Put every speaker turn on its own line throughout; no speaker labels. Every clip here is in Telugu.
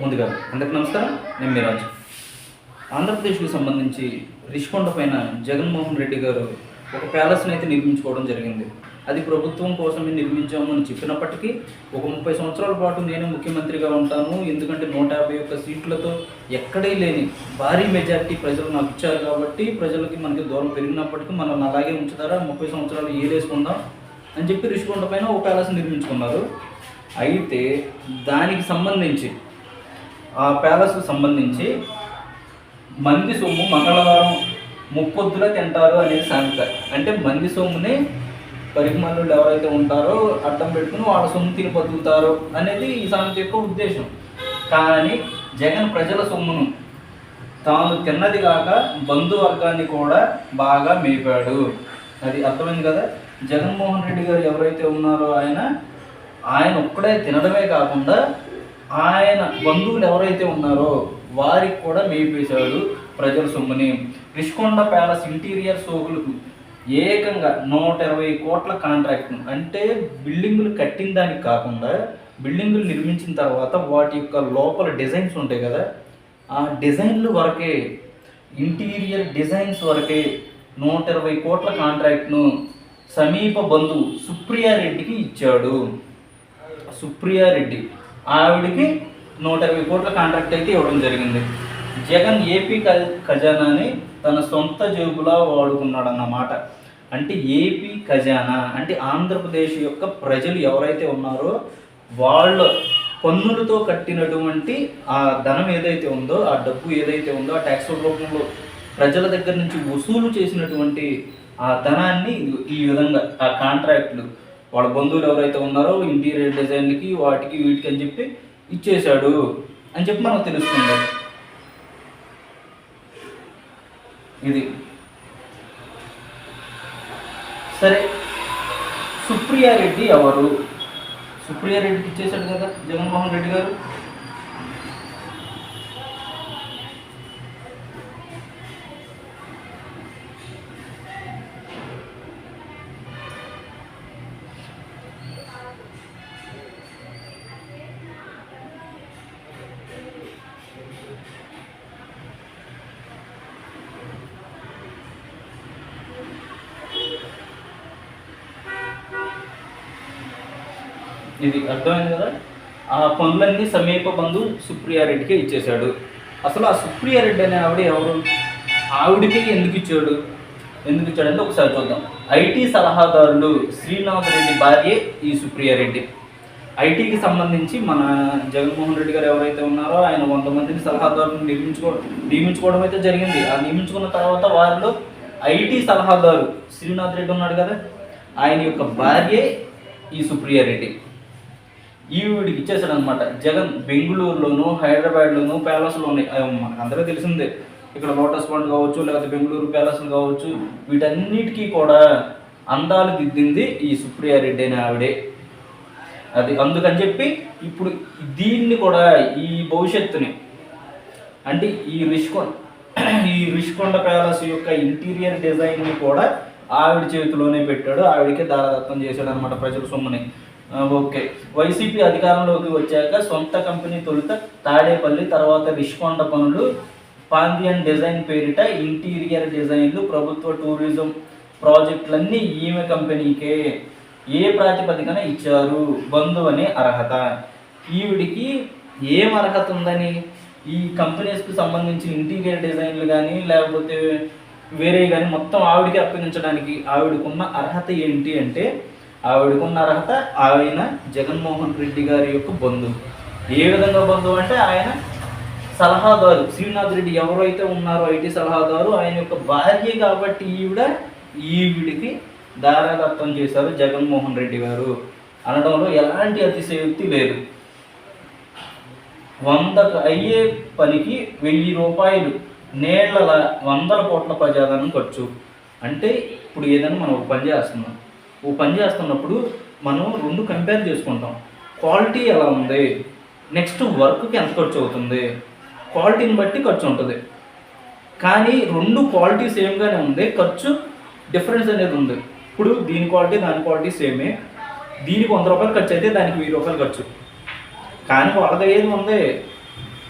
ముందుగా అందరికి నమస్కారం. నేను మీరాజు ఆంధ్రప్రదేశ్కి సంబంధించి రిషికొండ పైన జగన్మోహన్ రెడ్డి గారు ఒక ప్యాలెస్ని అయితే నిర్మించుకోవడం జరిగింది. అది ప్రభుత్వం కోసమే నిర్మించాము అని చెప్పినప్పటికీ ఒక ముప్పై సంవత్సరాల పాటు నేను ముఖ్యమంత్రిగా ఉంటాను. ఎందుకంటే నూట యాభై ఒక్క సీట్లతో ఎక్కడే లేని భారీ మెజారిటీ ప్రజలు నాకు ఇచ్చారు కాబట్టి ప్రజలకి మనకి దూరం పెరిగినప్పటికీ మనం అలాగే ఉంచుతారా? ముప్పై సంవత్సరాలు ఏదేసుకుందాం అని చెప్పి రిషికొండ పైన ఒక ప్యాలెస్ నిర్మించుకున్నారు. అయితే దానికి సంబంధించి ఆ ప్యాలెస్కు సంబంధించి మంది సొమ్ము మంగళవారం ముప్పొద్దున తింటారు అనేది సామెత అంటే మంది సొమ్ముని పరిమళులు ఎవరైతే ఉంటారో అడ్డం పెట్టుకుని వాళ్ళ సొమ్ము తిని బతుకుతారు అనేది ఈ సామెత యొక్క ఉద్దేశం. కానీ జగన్ ప్రజల సొమ్మును తాను తిన్నది కాక బంధువర్గాన్ని కూడా బాగా మేపాడు. అది అర్థమైంది కదా? జగన్మోహన్ రెడ్డి గారు ఎవరైతే ఉన్నారో ఆయన ఆయన ఒక్కడే తినడమే కాకుండా ఆయన బంధువులు ఎవరైతే ఉన్నారో వారికి కూడా మేపేశాడు ప్రజల సొమ్ముని. రిషికొండ ప్యాలెస్ ఇంటీరియర్ సోకులకు ఏకంగా నూట ఇరవై కోట్ల కాంట్రాక్ట్ను అంటే బిల్డింగులు కట్టిన దానికి కాకుండా బిల్డింగులు నిర్మించిన తర్వాత వాటి యొక్క లోపల డిజైన్స్ ఉంటాయి కదా ఆ డిజైన్లు వరకే ఇంటీరియర్ డిజైన్స్ వరకే నూట ఇరవై కోట్ల కాంట్రాక్ట్ను సమీప బంధువు సుప్రియారెడ్డికి ఇచ్చాడు. సుప్రియారెడ్డి ఆవిడికి నూట ఇరవై కోట్ల కాంట్రాక్ట్ అయితే ఇవ్వడం జరిగింది. జగన్ ఏపీ ఖజానాని తన సొంత జేబులా వాడుకున్నాడు అన్నమాట అంటే ఏపీ ఖజానా అంటే ఆంధ్రప్రదేశ్ యొక్క ప్రజలు ఎవరైతే ఉన్నారో వాళ్ళ పన్నులతో కట్టినటువంటి ఆ ధనం ఏదైతే ఉందో ఆ డబ్బు ఏదైతే ఉందో ఆ ట్యాక్స్ రూపంలో ప్రజల దగ్గర నుంచి వసూలు చేసినటువంటి ఆ ధనాన్ని ఈ విధంగా ఆ కాంట్రాక్ట్లు వాళ్ళ బంధువులు ఎవరైతే ఉన్నారో ఇంటీరియర్ డిజైన్లకి వాటికి వీటికి అని చెప్పి ఇచ్చేశాడు అని చెప్పి మనకు తెలుస్తుంది. ఇది. సరే సుప్రియారెడ్డి ఎవరు? సుప్రియారెడ్డికి ఇచ్చేశాడు కదా జగన్మోహన్ రెడ్డి గారు. ఇది అర్థమైంది కదా? ఆ పనులన్నీ సమీప బంధు సుప్రియారెడ్డికి ఇచ్చేశాడు. అసలు ఆ సుప్రియారెడ్డి అనే ఆవిడ ఎవరు? ఆవిడకి ఎందుకు ఇచ్చాడు? ఎందుకు ఇచ్చాడంటే ఒకసారి చూద్దాం. ఐటీ సలహాదారులు శ్రీనాథ్ రెడ్డి భార్యే ఈ సుప్రియారెడ్డి ఐటీకి సంబంధించి మన జగన్మోహన్ రెడ్డి గారు ఎవరైతే ఉన్నారో ఆయన వంద మందిని సలహాదారులను నియమించుకో నియమించుకోవడం అయితే జరిగింది. ఆ నియమించుకున్న తర్వాత వారిలో ఐటీ సలహాదారు శ్రీనాథ్ రెడ్డి ఉన్నాడు కదా? ఆయన యొక్క భార్యే ఈ సుప్రియారెడ్డి ఈవిడికి ఇచ్చేసాడు అనమాట జగన్ బెంగళూరులోను హైదరాబాద్లోను ప్యాలెస్లో ఉన్నాయి. మనకు అందరూ తెలిసిందే. ఇక్కడ లోటస్ పాండ్ కావచ్చు లేకపోతే బెంగళూరు ప్యాలెస్లు కావచ్చు వీటన్నిటికీ కూడా అందాలు దిద్దింది ఈ సుప్రియారెడ్డి అనే ఆవిడే. అది అందుకని చెప్పి ఇప్పుడు దీన్ని కూడా ఈ భవిష్యత్తుని అంటే ఈ రిషికొండ ఈ రిషికొండ ప్యాలెస్ యొక్క ఇంటీరియర్ డిజైన్ని కూడా ఆవిడ చేతిలోనే పెట్టాడు. ఆవిడకే దారదత్తం చేశాడు అనమాట ప్రజల సొమ్ముని. ఓకే. వైసీపీ అధికారంలోకి వచ్చాక సొంత కంపెనీ తొలుత తాడేపల్లి తర్వాత రిషికొండ పనులు పాందియన్ డిజైన్ పేరిట ఇంటీరియర్ డిజైన్లు ప్రభుత్వ టూరిజం ప్రాజెక్టులన్నీ ఈమె కంపెనీకే. ఏ ప్రాతిపదికన ఇచ్చారు? బంధు అనే అర్హత. ఈవిడికి ఏం అర్హత ఉందని? ఈ కంపెనీస్కి సంబంధించిన ఇంటీరియర్ డిజైన్లు కానీ లేకపోతే వేరే కానీ మొత్తం ఆవిడకి అప్పగించడానికి ఆవిడకున్న అర్హత ఏంటి అంటే ఆవిడకున్న అర్హత ఆయన జగన్మోహన్ రెడ్డి గారి యొక్క బంధువు. ఏ విధంగా బంధువు అంటే ఆయన సలహాదారు. శ్రీనాథ్ రెడ్డి ఎవరైతే ఉన్నారో ఐటీ సలహాదారు ఆయన యొక్క భార్య కాబట్టి ఈవిడ ఈవిడికి దారాదత్తం చేశారు జగన్మోహన్ రెడ్డి గారు అనడంలో ఎలాంటి అతిశయోక్తి లేదు. వంద అయ్యే పనికి వెయ్యి రూపాయలు నేళ్ళ వందల కోట్ల ప్రజాధనం ఖర్చు. అంటే ఇప్పుడు ఏదైనా మనం ఒక పని చేస్తున్నాం. ఓ పని చేస్తున్నప్పుడు మనం రెండు కంపేర్ చేసుకుంటాం. క్వాలిటీ ఎలా ఉంది? నెక్స్ట్ వర్క్కి ఎంత ఖర్చు అవుతుంది? క్వాలిటీని బట్టి ఖర్చు ఉంటుంది. కానీ రెండు క్వాలిటీ సేమ్గానే ఉంది. ఖర్చు డిఫరెన్స్ అనేది ఉంది. ఇప్పుడు దీని క్వాలిటీ దాని క్వాలిటీ సేమే దీనికి వంద రూపాయలు ఖర్చు అయితే దానికి వెయ్యి రూపాయలు ఖర్చు. కానీ వాళ్ళది ఏది ఉంది?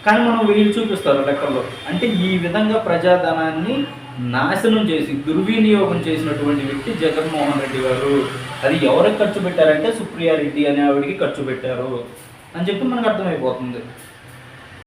కానీ మనం వెయ్యి చూపిస్తారు లెక్కల్లో అంటే ఈ విధంగా ప్రజాధనాన్ని నాశనం చేసి దుర్వినియోగం చేసినటువంటి వ్యక్తి జగన్మోహన్ రెడ్డి గారు. అది ఎవరికి ఖర్చు పెట్టారంటే సుప్రియారెడ్డి అనే ఆవిడికి ఖర్చు పెట్టారు అని చెప్పి మనకు అర్థమైపోతుంది.